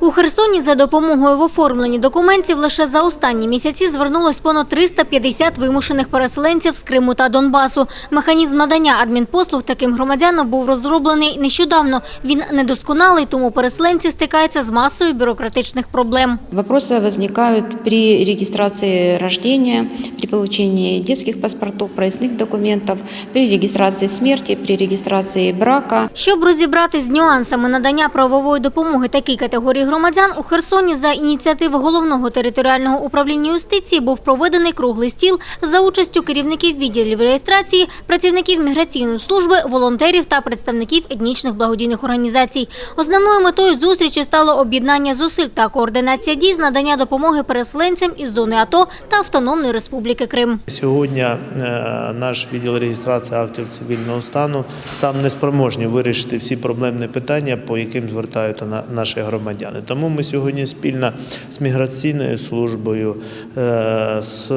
У Херсоні за допомогою в оформленні документів лише за останні місяці звернулось понад 350 вимушених переселенців з Криму та Донбасу. Механізм надання адмінпослуг таким громадянам був розроблений нещодавно. Він недосконалий, тому переселенці стикаються з масою бюрократичних проблем. Вопросы возникают при регистрации рождения, при получении детских паспортов, проездных документов, при регистрации смерти, при регистрации брака. Щоб розібрати з нюансами надання правової допомоги такій категорії громадян, у Херсоні за ініціативи головного територіального управління юстиції був проведений круглий стіл за участю керівників відділів реєстрації, працівників міграційної служби, волонтерів та представників етнічних благодійних організацій. Основною метою зустрічі стало об'єднання зусиль та координація дій з надання допомоги переселенцям із зони АТО та Автономної Республіки Крим. Сьогодні е, наш відділ реєстрації автів цивільного стану сам не спроможний вирішити всі проблемні питання, по яким звертаються на- наші громадяни. Тому ми сьогодні спільно з міграційною службою, е, з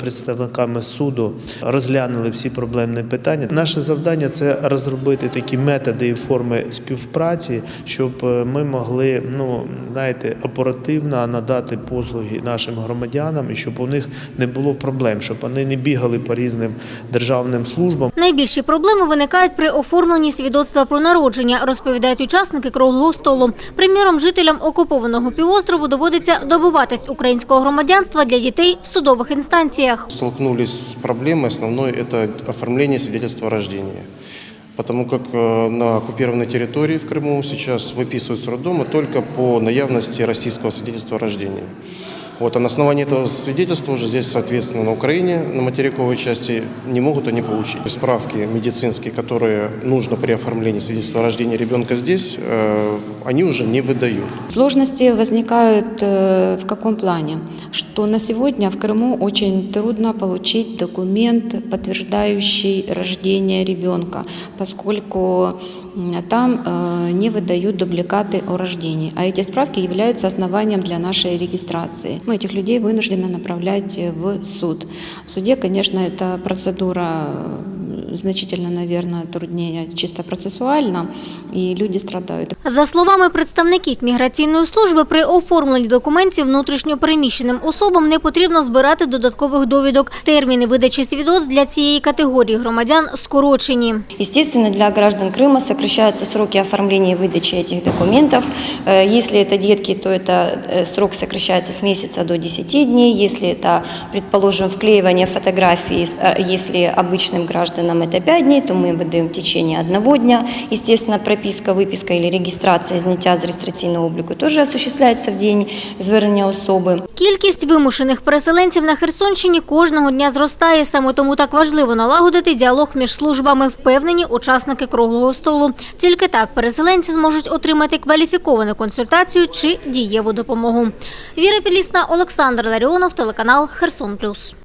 представниками суду розглянули всі проблемні питання. Наше завдання це розробити такі методи і форми співпраці, щоб е, ми могли ну знаєте, оперативно надати послуги нашим громадянам і щоб у них не було проблем, щоб вони не бігали по різним державним службам. Найбільші проблеми виникають при оформленні свідоцтва про народження, розповідають учасники круглого столу. Приміром, жителям окупованого півострову доводиться добуватись українського громадянства для дітей в судових інстанціях. Столкнулись с проблемой основной – это оформление свидетельства о рождении. Потому как э, на оккупированной территории в Крыму сейчас выписываются роддомы только по наявности российского свидетельства о рождении. Вот, а на основании этого свидетельства уже здесь, соответственно, на Украине, на материковой части, не могут они получить. Справки медицинские, которые нужно при оформлении свидетельства о рождении ребенка здесь, э, они уже не выдают. Сложности возникают э, в каком плане? Что на сегодня в Крыму очень трудно получить документ, подтверждающий рождение ребенка, поскольку м, там э, не выдают дубликаты о рождении, а эти справки являются основанием для нашей регистрации. Мы этих людей вынуждены направлять э, в суд. В суде, конечно, эта процедура э, значительно, наверное, труднее чисто процессуально, и люди страдают. За словами представників міграційної служби, при оформленні документів внутрішньопереміщеним особам не потрібно збирати додаткових довідок. Терміни видачі свідоцтв для цієї категорії громадян скорочені. Естественно, для граждан Крыма сокращаются сроки оформления и выдачи этих документов. Э, Если это детки, то это э, срок сокращается с месяца до 10 дней. Если это, предположим, вклеивание фотографий, с- э, если обычным гражданам это 5 дней, то мы выдаем в течение одного дня. Естественно, прописка, выписка или регистрация зняття з реєстраційного обліку тоже осуществляется в день звернення особи. Кількість вимушених переселенців на Херсонщині кожного дня зростає. Саме тому так важливо налагодити діалог між службами, впевнені учасники круглого столу. Тільки так переселенці зможуть отримати кваліфіковану консультацію чи дієву допомогу. Віра Пілісна, Олександр Ларіонов, телеканал Херсон Плюс.